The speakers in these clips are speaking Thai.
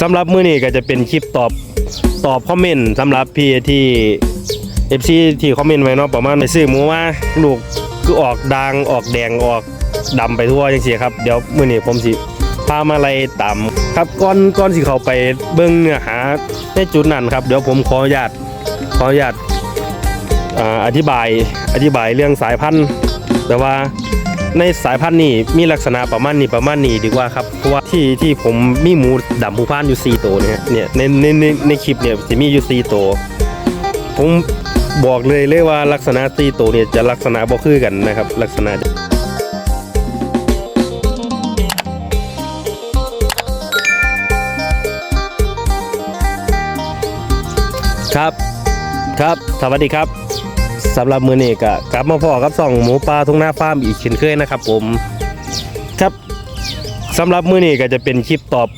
สำหรับมื้อนี้ก็จะเป็นคลิปตอบตอบคอมเมนต์สำหรับพี่ที่ FC ที่คอมเมนต์ไว้เนาะประมาณไปซื้อหมูมาลูกคือออกดางออกแดงออกดำไปทั่วจังซี่ครับเดี๋ยวมื้อนี้ผมสิพามาไล่ตามครับก่อนก่อนสิเข้าไปเบิ่งเนื้อหาในจุดนั้นครับ เดี๋ยวผมขออนุญาตขออนุญาตอ่าอธิบายอธิบายเรื่องสายพันธุ์ แต่ว่า ในสายพันธุ์นี้มีลักษณะประมาณนี้ประมาณนี้ดีกว่าครับเพราะว่าที่ที่ผมมีหมูดำผูพานอยู่4ตัวเนี่ยเนี่ยในในในในคลิปเนี่ยจะมีอยู่4ตัวผมบอกเลยเลยว่าลักษณะ4ตัวเนี่ยจะลักษณะบ่คือกันนะครับ ลักษณะครับ ครับ สวัสดีครับ สำหรับมือนี้ก็กลับมาพ่อกับส่องหมูปลาทุ่งนาฟาร์มอีกเช่นเคยนะครับผมครับสำหรับมือนี้ก็จะเป็นคลิปตอบ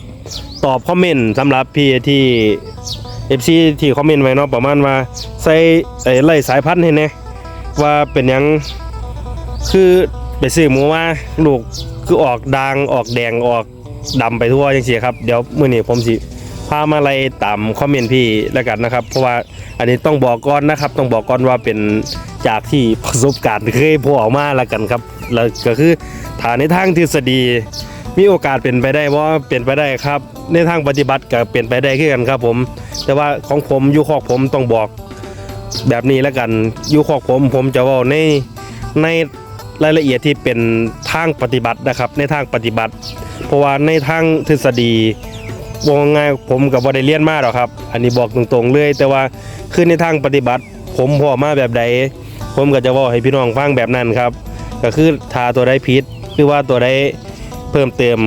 ตอบคอมเมนต์สำหรับพี่ที่ FC ที่คอมเมนต์ไว้เนาะประมาณว่าใส่ไอ้ไล่สายพันธุ์ให้แหน่ว่าเป็นยังคือไปซื้อหมูมาลูกคือออกดางออกแดงออกดำไปทั่วจังซี่ครับเดี๋ยวมื้อนี้ผมสิ พามาไล่ตามคอมเมนต์พี่แล้วกันนะครับ เพราะว่าอันนี้ต้องบอกก่อนนะครับ ต้องบอกก่อนว่าเป็นจากที่ประสบการณ์เคยพอออกมาแล้วกันครับแล้วก็คือฐานในทางทฤษฎี มีโอกาสเป็นไปได้ว่าเป็นไปได้ครับ ในทางปฏิบัติก็เป็นไปได้ขึ้นกันครับผม แต่ว่าของผมอยุคอกผมต้องบอกแบบนี้แล้วกันอยุคอกผมผมจะว่าในในรายละเอียดที่เป็นทางปฏิบัตินะครับ ในทางปฏิบัติ เพราะว่าในทางทฤษฎี บอกง่ายผมกับว่าได้เรียนมากหรอกครับ อันนี้บอกตรงๆเลย แต่ว่าคือในทางปฏิบัติ ผมพอมาแบบใด ผมก็จะบอกให้พี่น้องฟังแบบนั้นครับ ก็คือทาตัวใดผิดหรือว่าตัวใดเพิ่มเติม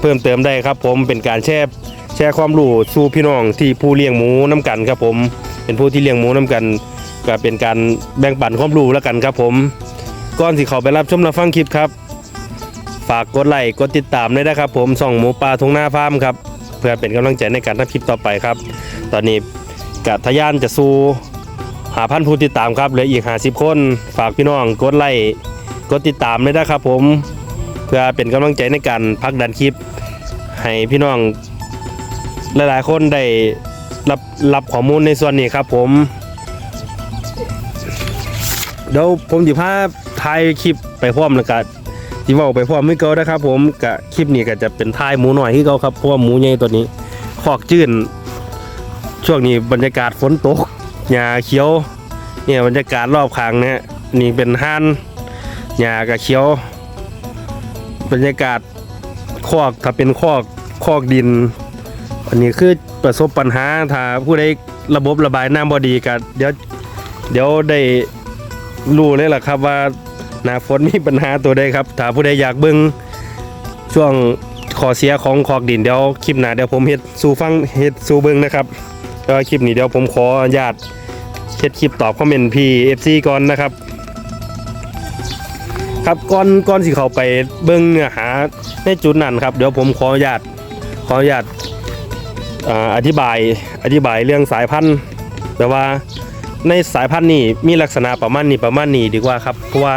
เพิ่มเติมได้ครับ ผมเป็นการแชร์แชร์ความรู้สู่พี่น้องที่ผู้เลี้ยงหมูน้กันครับ ผมเป็นผู้ที่เลี้ยงหมูน้กัน ก็เป็นการแบ่งปันความรู้แล้วกันครับ ผมก่อนที่เขาไปรับชมรับฟังคลิปครับ ฝากกดไลค์กดติดตามด้วยนะครับ ผมส่องหมูปลาทงหน้าฟาร์มครับ พื่อเป็นกำลังใจในการทำคลิปต่อไปครับ ตอนนี้กะทะยานจะสู้หาพันผู้ติดตามครับเหลืออีกหาสิบคนฝากพี่น้องกดไลค์กดติดตามด้วยนะครับผม เพื่อเป็นกำลังใจในการพักดันคลิป ให้พี่น้องหลายๆ คนได้รับรับข้อมูลในส่วนนี้ครับผมเดี๋ยวผมจะพาถ่ายคลิปไปพร้อมแล้วกัน ที่ว่าไปพร้อมไม่เก่านะครับ ผมกะคลิปนี้ก็จะเป็นท้ายหมูหน่อยที่เก่าครับเพราะว่าหมูใหญ่ตัวนี้คอกจื้นช่วงนี้บรรยากาศฝนตกหญ้าเขียวเนี่ยบรรยากาศรอบข้างเนี่ยนี่เป็นห้านหญ้ากับเขียว บรรยากาศคอกถ้าเป็นคอกคอกดิน อันนี้คือประสบปัญหาถ้าผู้ใดระบบระบายน้ำบอดีก็เดี๋ยวเดี๋ยวได้รู้เลยล่ะครับว่า หน้าฝนมีปัญหาตัวใดครับ ถ้าผู้ใดอยากเบิ่งช่วงขอเสียของขอกดินเดี๋ยวคลิปหน้าเดี๋ยวผมเฮ็ดสู่ฟังเฮ็ดสู่เบิ่งนะครับแล้วคลิปนี้เดี๋ยวผมขออนุญาตเฮ็ดคลิปตอบคอมเมนต์พี่ FC ก่อนนะครับ ครับก่อนก่อนสิเข้าไปเบิ่งเนื้อหาในจุดนั้นครับ เดี๋ยวผมขออนุญาตขออนุญาตอ่าอธิบายอธิบายเรื่องสายพันธุ์แต่ว่าในสายพันธุ์นี้มีลักษณะประมาณนี้ประมาณนี้ดีกว่าครับเพราะว่า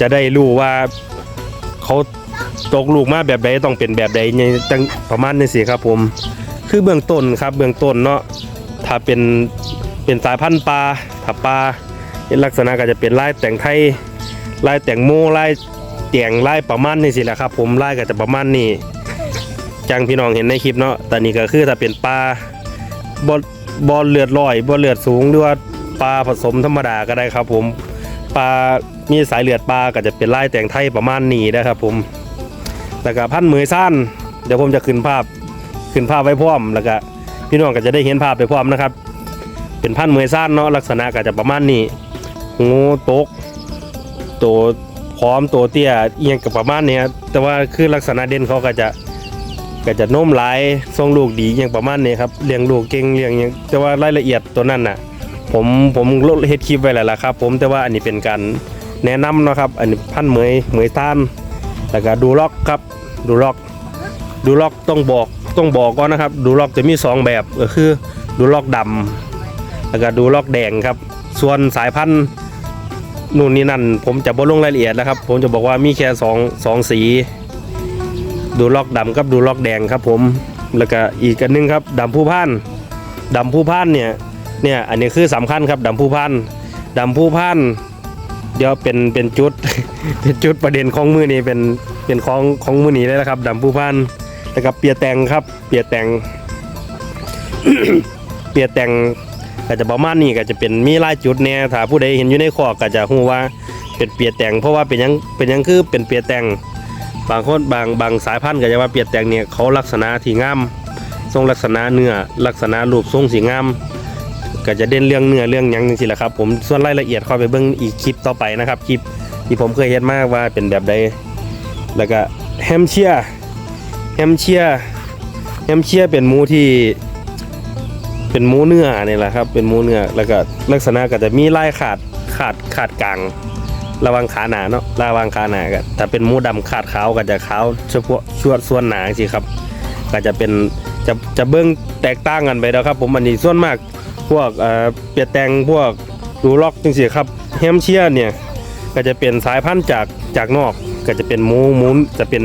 จะได้รู้ว่าเขาตกลูกมาแบบใดต้องเป็นแบบใดในจังประมาณนี้สิครับผม คือเบื้องต้นครับเบื้องต้นเนาะถ้าเป็นเป็นสายพันธุ์ปลาถ้าปลาลักษณะก็จะเป็นลายแต่งไทยลายแต่งโมลายเตียงลายประมาณนี้สิแหละครับ ผมลายก็จะประมาณนี้จังพี่น้องเห็นในคลิปเนาะแต่นี่ก็คือถ้าเป็นปลาบอบอลเลือดลอยบอลเลือดสูงหรือว่าปลาผสมธรรมดาก็ได้ครับผม ปลา มีสายเลือดปลาก็จะเป็นลายแต่งไทยประมาณนี้นะครับผม แล้วก็พันมือสั้น เดี๋ยวผมจะขึ้นภาพ ขึ้นภาพไว้พร้อม แล้วก็พี่น้องก็จะได้เห็นภาพไปพร้อมนะครับ เป็นพันมือสั้นเนาะลักษณะก็จะประมาณนี้หูตกตัวพร้อมตัวเตี้ยเอียงกับประมาณนี้ยแต่ว่าคือลักษณะเด่นเขาก็จะก็จะโน้มหลายทรงลูกดีอย่างประมาณนี้ครับเลี้ยงลูกเก่งเลี้ยงอหยังแต่ว่ารายละเอียดตัวนั้นน่ะ ผมผมลดเฮ็ดคลิปไว้แล้วล่ะครับ ผมแต่ว่าอันนี้เป็นการแนะนำนะครับ อันนี้พันเหมยเหมยต้านแล้วก็ดูล็อกครับ ดูล็อก ดูล็อกต้องบอกต้องบอกก่อนนะครับ ดูล็อกจะมีสองแบบก็คือดูล็อกดำแล้วก็ดูล็อกแดงครับ ส่วนสายพันธุ์นู่นนี่นั่น ผมจะบ่ลงรายละเอียดนะครับ ผมจะบอกว่ามีแค่สองสองสี ดูล็อกดำกับดูล็อกแดงครับ ผมแล้วก็อีกอันหนึงครับดำผู้พันดำผู้พันเนี่ย เนี่ยอันนี้คือสำคัญครับดำผู้พันดำผู้พันเดี๋ยวเป็นเป็นจุดเป็นจุดประเด็นของมือนี้เป็นเป็นของของมือนี้เลยนะครับดำผู้พันแล้วก็เปียแตงครับ เปียแตงเปียแตงก็จะประมาณนี้ก็จะเป็นมีลายจุดเนี่ยถ้าผู้ใดเห็นอยู่ในคอก็จะรู้ว่าเป็นเปียแตงเพราะว่าเป็นยังเป็นยังคือเป็นเปียแตงบางคนบางบางสายพันธุ์ก็จะว่าเปียแตงเนี่ยเขาลักษณะที่งามทรงลักษณะเนื้อลักษณะรูปทรงสีงาม ก็จะเด่นเรื่องเนื้อเรื่องยังจังซี่แหละครับผมส่วนรายละเอียดเข้าไปเบิ่งอีกคลิปต่อไปนะครับคลิปที่ผมเคยเห็นมากว่าเป็นแบบใดแล้วก็แฮมเชียร์แฮมเชียร์แฮมเชียร์เป็นหมูที่เป็นหมูเนื้อนี่แหละครับเป็นหมูเนื้อแล้วก็ลักษณะก็จะมีลายขาดขาดขาดกลาง ระวังขาหนาเนาะระวังขาหนาก็ถ้าเป็นหมูดำขาดขาวก็จะขาวเฉพาะชวดส่วนหนาสิครับ ก็จะเป็นจะจะเบิ้งแตกต่างกันไปแล้วครับ ผมอันนี้ส่วนมาก พวกเอ่อเปียแตงพวกดูล็อกจังสิครับแฮมเชียร์เนี่ยก็จะเป็นสายพันธุ์จากจากนอกก็จะเป็นหมูหมูจะเป็น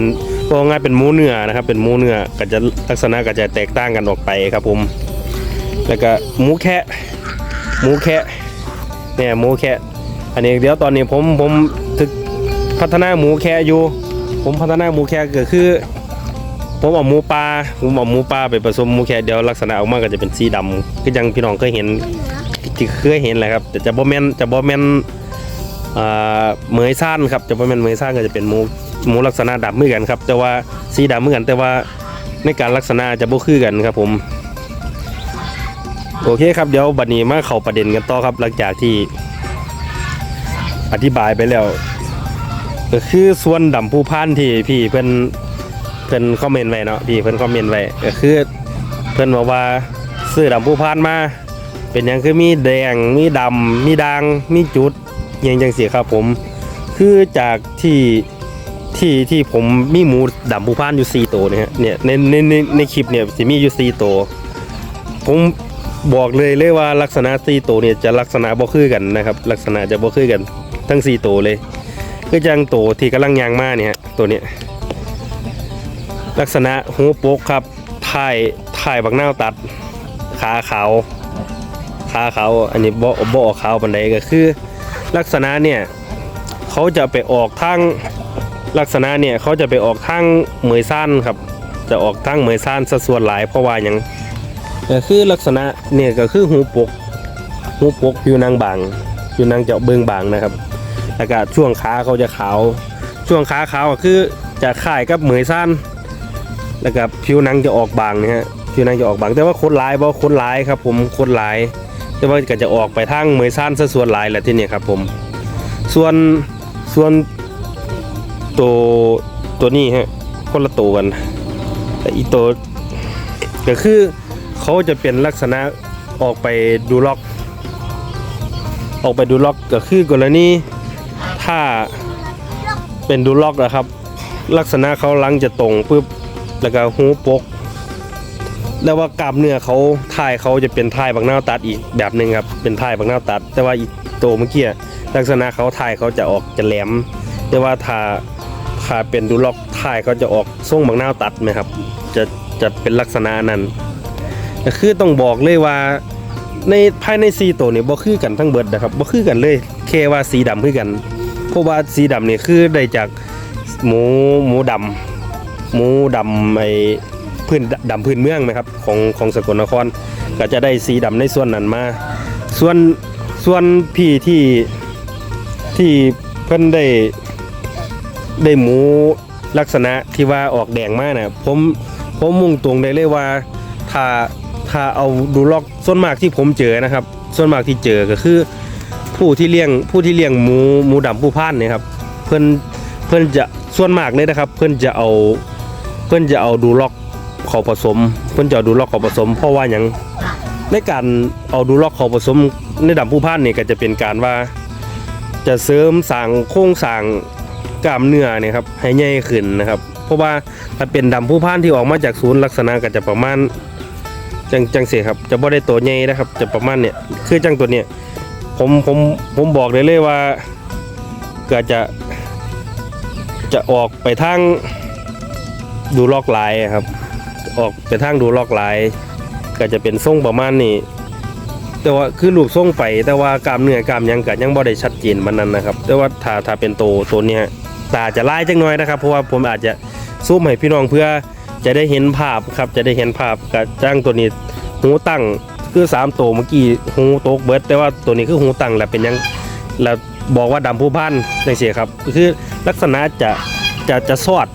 ว่าง่ายเป็นหมูเนื้อนะครับ เป็นหมูเนื้อก็จะลักษณะก็จะแตกต่างกันออกไปครับผมแล้วก็หมูแคะหมูแคะเนี่ยหมูแคะอันนี้เดี๋ยวตอนนี้ผมผมถึกพัฒนาหมูแคะอยู่ ผมพัฒนาหมูแคะก็คือ ผมเอาหมูปลาผมเอาหมูปลาไปผสมหมูแคะเดียวลักษณะออกมาก็จะเป็นสีดำก็ยังพี่น้องเคยเห็นที่เคยเห็นแหละครับ แต่จะบ่แม่นจะบ่แม่นเหมยซ่านครับจะบ่แม่นเหมยซ่านก็จะเป็นหมูหมูลักษณะดำเหมือนกันครับ แต่ว่าสีดำเหมือนกันแต่ว่าในการลักษณะจะบ่คือกันครับผมโอเคครับเดี๋ยวบัดนี้มาเข้าประเด็นกันต่อครับหลังจากที่อธิบายไปแล้วก็คือส่วนดำผู้พันที่พี่เพิ่น เพิ่นคอมเมนต์ไว้เนาะพี่เพิ่นคอมเมนต์ไว้ก็คือเพิ่นบอกว่าซื้อดำผู้พันมา เป็นหยังคือมีแดงมีดำมีด่างมีจุดยังจังซี่ครับผม คือจากที่ที่ที่ผมมีหมูดำผู้พันอยู่4ตัวเนี่ยเนี่ยในในในในคลิปเนี่ยสิมีอยู่4ตัวผมบอกเลยเลยว่าลักษณะ4ตัวเนี่ยจะลักษณะบ่คือกันนะครับ ลักษณะจะบ่คือกันทั้ง4ตัวเลย คือจังโตวที่กำลังยางมาเนี่ยตัวเนี้ย ลักษณะหูปกครับถ่ายถ่ายบักหน้าตัด ขาขาว ขาขาว อันนี้บ่บ่ออกขาวปันใดก็คือ ลักษณะเนี่ยเขาจะไปออกทางลักษณะเนี่ยเขาจะไปออกทางเหมยซ่านครับ จะออกทางเหมยซ่านซะส่วนหลายเพราะว่าหยังก็คือลักษณะเนี่ยก็คือหูปกหูปกผิวนางบางผิวนางจะเบิงบางนะครับแล้วก็ช่วงขาเขาจะขาว ช่วงขาขาวก็คือจะคล้ายกับเหมยสั้น แล้วก็ผิวหนังจะออกบางนะฮะผิวหนังจะออกบาง แต่ว่าคนลายบ่คนลายครับ ผมคนลาย แต่ว่าก็จะออกไปทางเหมยสั้นซะส่วนลายแหละที่นี่ครับ ผม ส่วนส่วนตัวตัวนี้ฮะคนละตัวกันแต่อีตัวก็คือเขาจะเป็นลักษณะออกไปดูล็อก ออกไปดูล็อกก็คือกรณีถ้าเป็นดูล็อกนะครับ ลักษณะเขาลังจะตรงปุ๊บ แล้วก็หูปก แล้วว่ากล้ามเนื้อเขาท่ายเขาจะเป็นท่ายบางหน้าตัดอีกแบบหนึ่งครับเป็นท่ายบางหน้าตัด แต่ว่าอีกตัวเมื่อกี้ลักษณะเขาท่ายเขาจะออกจะแหลม แต่ว่าถ้าถ้าเป็นดูล็อกท่ายเขาจะออกทรงบางหน้าตัดไหมครับ จะจะเป็นลักษณะนั้นก็คือต้องบอกเลยว่าในภายในสีตัวนี่บ่คือกันทั้งเบิดนะครับบ่คือกันเลยแค่ว่าสีดำคือกันเพราะว่าสีดำนี่คือได้จากหมูหมูดำ หมูดำไอ้พื้นดำพื้นเมืองไหมครับของของสกลนคร ก็จะได้สีดำในส่วนนั้นมา ส่วนส่วนพี่ที่ที่เพิ่นได้ได้หมูลักษณะที่ว่าออกแดงมากนะผมผมมุ่งตรงได้เลยว่าถ้าถ้าเอาดูล็อกส่วนมากที่ผมเจอนะครับ ส่วนมากที่เจอก็คือ ผู้ที่เลี้ยงผู้ที่เลี้ยงหมูหมูดำผู้พ่านเนี่ยครับเพื่อนเพื่อนจะส่วนมากเลยนะครับ เพื่อนจะเอา พื่อนจะเอาดูล็อกเขาผสม เพื่อนจะเอาดูล็อกเขาผสม เพราะว่าอย่างในการเอาดูล็อกเขาผสมในดำผู้พ่านเนี่ยก็จะเป็นการว่า จะเสริมสร้างโครงสร้างกล้ามเนื้อเนี่ยครับให้ใหญ่ขึ้นนะครับ เพราะว่าถ้าเป็นดำผู้พ่านที่ออกมาจากศูนย์ลักษณะก็จะประมาณจังจังเสียครับ จะบ่ได้ตัวใหญ่นะครับ จะประมาณเนี่ยคือจังตัวเนี่ยผมผมผมบอกเลยเลยว่าก็จะจะออกไปทาง ดูลอกลายครับ ออกไปทางดูลอกลาย ก็จะเป็นทรงประมาณนี้ แต่ว่าคือรูปทรงไป แต่ว่ากล้ามเนื้อกล้ามยังก็ยังบ่ได้ชัดเจนมันนั้นนะครับ แต่ว่าถ้าถ้าเป็นโตตัวเนี้ยตาจะลายจังน้อยนะครับ เพราะว่าผมอาจจะซูมให้พี่น้องเพื่อจะได้เห็นภาพครับจะได้เห็นภาพกับจ้างตัวนี้หูตั้งคือสามตัวเมื่อกี้หูโตกเบิร์ดแต่ว่าตัวนี้คือหูตั้งแล้วเป็นยังแล้วบอกว่าดำผู้พันจังซี่ครับ คือลักษณะจะจะจะสอด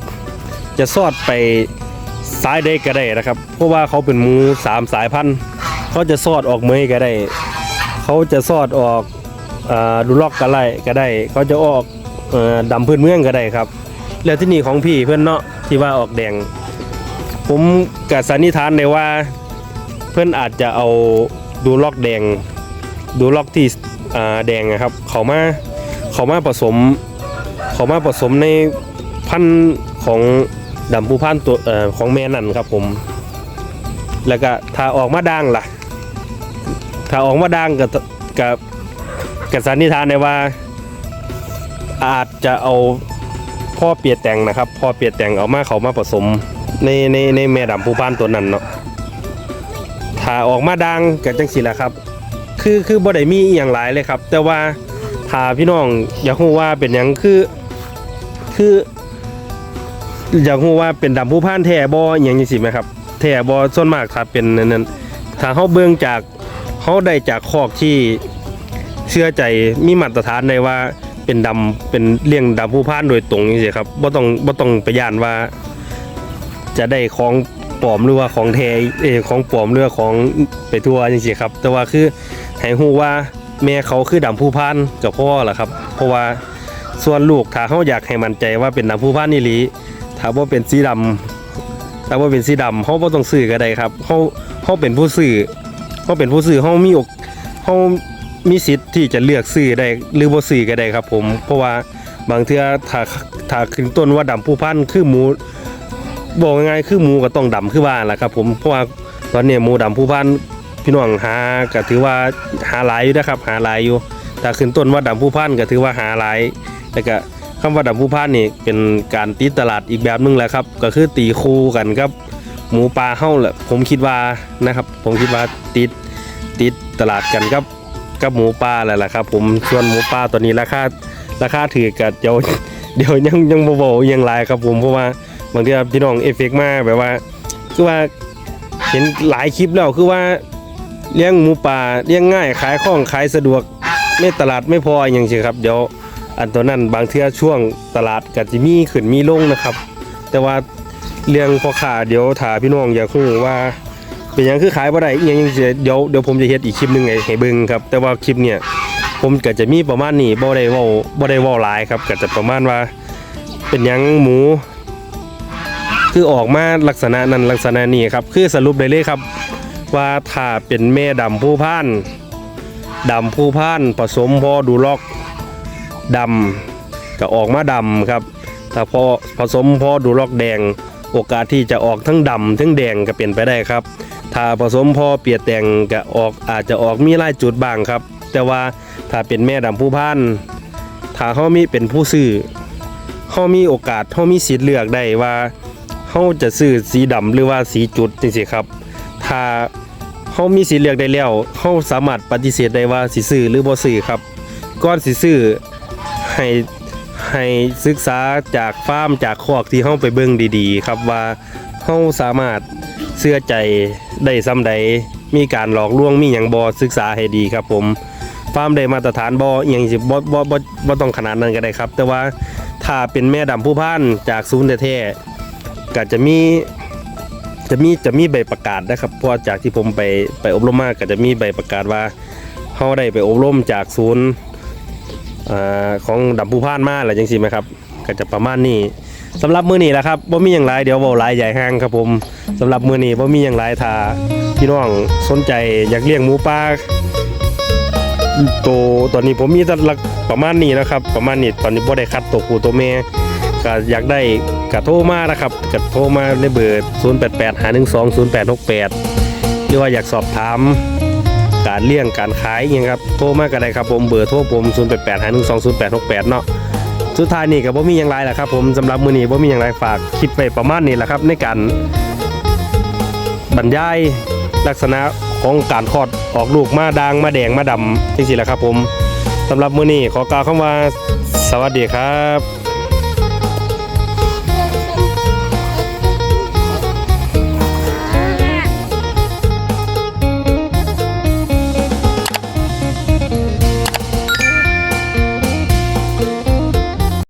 จะสอดไปซ้ายได้ก็ได้นะครับ เพราะว่าเขาเป็นหมูสามสายพันธุ์เขาจะสอดออกเมยก็ได้ เขาจะสอดออกอดูล็อกก็ได้ก็ได้ เขาจะออกอ่อดำพื้นเมืองก็ได้ครับ แล้วที่นี่ของพี่เพื่อนเนาะที่ว่าออกแดง ผมกับสันนิษฐานเลยว่า เพื่อนอาจจะเอาดูล็อกแดง ดูล็อกที่แดงนะครับ เขามาเขามาผสม เขามาผสมในพันธุ์ของ ดำผู้พันตัวออของแม่นั่นครับผม แล้วก็ถ้าออกมาด่างล่ะ ถ้าออกมาด่างกับกับกับสันนิษฐานได้ว่า อาจจะเอาพ่อเปียแต่งนะครับพ่อเปียแต่งเอามาเขามาผสมในในในแม่ดำผู้พันตัวนั้นเนาะถ้าออกมาด่างกับจังสิล่ะครับ คือคือบ่ได้มีอย่างหลายเลยครับ แต่ว่าถ้าพี่น้องอยากรู้ว่าเป็นหยังคือคือ อยากรู้ว่าเป็นดำผู้พ่านแท้บ่อย่างนี้สิไหมครับแท้บ่ส่วนมากถ้าเป็นนั่นนั้นถ้าเฮาเบิ่งจากเฮาได้จากคอกที่เชื่อใจมีมาตรฐานในว่าเป็นดำเป็นเลี้ยงดำผู้พ่านโดยตรงนี่สิครับบ่ต้องบ่ต้องไปย่านว่า จะได้ของปลอมหรือว่าของแท้เอของปลอมหรือว่าของไปทั่วจังซี่ครับ แต่ว่าคือให้ฮู้ว่าแม่เขาคือดำผู้พันกับพ่อแหละครับ เพราะว่าส่วนลูกถ้าเขาอยากให้มั่นใจว่าเป็นดำผู้พันนี่หลี ถ้าว่าเป็นสีดำถ้าว่าเป็นสีดำเขาบ่ต้องซื้อก็ได้ครับเขาเขาเป็นผู้ซื้อเขาเป็นผู้ซื้อเขามีอกเขามีสิทธิ์ที่จะเลือกซื้อได้หรือบ่ซื้อก็ได้ครับ ผม เพราะว่าบางเทื่อถ้าถ้าขึ้นต้นว่าดำผู้พันคือหมูบอกง่ายๆคือหมูก็ต้องดำคือว่านแหละครับ ผมเพราะว่าตอนนี้หมูดำผู้พันพี่น้องหาก็ถือว่าหาหลายอยู่นะครับ หาหลายอยู่แต่ขึ้นต้นว่าดำผู้พันก็ถือว่าหาหลายแล้วก็ คำว่าดำผู้พันนี่เป็นการตีตลาดอีกแบบหนึงแหละครับ ก็คือตีคู่กันครับหมูปลาเฮ้าแหละผมคิดว่านะครับ ผมคิดว่าติดติดตลาดกันครับกับหมูปลาแหละแหละครับ ผมส่วนหมูปลาตัวนี้ราคาราคาถือกับเดี๋ยวเดี๋ยวยังยังบ่บอยังไรครับผมเพราะว่าบางทีพี่น้องเอฟเฟกต์มาแบบว่า คือว่าเห็นหลายคลิปแล้วคือว่าเลี้ยงหมูป่าเลี้ยงง่ายขายคล่องขายสะดวกไม่ตลาดไม่พออย่างเช่นครับเดี๋ยว อันตัวนั้นบางเทื่อช่วงตลาดก็จะมีขึ้นมีลงนะครับ แต่ว่าเรื่องพอค้าเดี๋ยวถาพี่น้องอยากรู้ว่า เป็นยังคือขายบ่ได้อหยังจังเดี๋ยวเดี๋ยวผมจะเฮ็ดอีกคลิปหนึ่งให้ให้เบิ่งครับ แต่ว่าคลิปเนี่ยผมก็จะมีประมาณนี้บ่ได้ว้าบ่ได้ว้าหลายครับก็จะประมาณว่า เป็นยังหมู คือออกมาลักษณะนั้นลักษณะนี้ครับ คือสรุปได้เลยครับ ว่าถ้าเป็นแม่ดำผู้พ่านดำผู้พ่านผสมพอดูล็อก ดำก็ออกมาดำครับ ถ้าพอผสมพอดูลอกแดง โอกาสที่จะออกทั้งดำทั้งแดงก็เป็นไปได้ครับ ถ้าผสมพอเปียกแต่งก็ออกอาจจะออกมีลายจุดบ้างครับ แต่ว่าถ้าเป็นแม่ดำผู้พ่านถ้าเขามีเป็นผู้ซื้อเขามีโอกาสเขามีสิทธิ์เลือกได้ว่าเขาจะซื้อสีดำหรือว่าสีจุดจริงๆครับ ถ้าเขามีสิทธิ์เลือกได้แล้วเขาสามารถปฏิเสธได้ว่าสิซื้อหรือบ่ซื้อครับก่อนสิซื้อ ให้ให้ศึกษาจากฟาร์มจากคอกที่เขาไปเบิ่งดีๆ ครับว่าเขาสามารถเชื่อใจได้ซ้ำใดมีการหลอกลวงมีหยังบ่ศึกษาให้ดีครับ ผมฟาร์มได้มาตรฐานบ่อหยังสิบ่บ่บ่บ่ต้องขนาดนั้นก็ได้ครับ แต่ว่าถ้าเป็นแม่ดำผู้พันจากศูนย์แท้ๆก็จะมีจะมีจะมีใบประกาศนะครับเพราะจากที่ผมไปไปอบรมมากก็จะมีใบประกาศว่าเขาได้ไปอบรมจากศูนย์ ของดำผู้พานมาอะไรจังสิไหมครับก็จะประมาณนี้สำหรับมือนี้แหละครับบ่มีอย่างไรเดี๋ยวเบาหลายใหญ่ห้างครับผมสำหรับมือนี้บ่มีอย่างไรถ้าพี่น้องสนใจอยากเลี้ยงหมูป่าโตตอนนี้ผมมีต่ละประมาณนี้นะครับ ประมาณนี้ตอนนี้บ่ได้คัดตัวผู้ตัวแม่ก็อยากได้ก็โทรมานะครับก็โทรมาในเบอร์ 0 8 8 5 1 2 0 8 6 8 หรือว่าอยากสอบถาม การเลี้ยงการขายอหยังครับโทรมาก็ได้ครับผมเบอร์โทรผม0 8 8 5 1 2 0 8 6 8เนาะสุดท้ายนี่ก็บ่มีอย่างไรแหละครับผมสำหรับมือนี้บ่มีอย่างไรฝากคลิปไปประมาณนี้แหละครับ ในการบรรยายลักษณะของการคลอดออกลูกมาดางมาแดงมาดำจังซี่แหละครับผมสำหรับมือนี้ขอกล่าวคำว่าสวัสดีครับ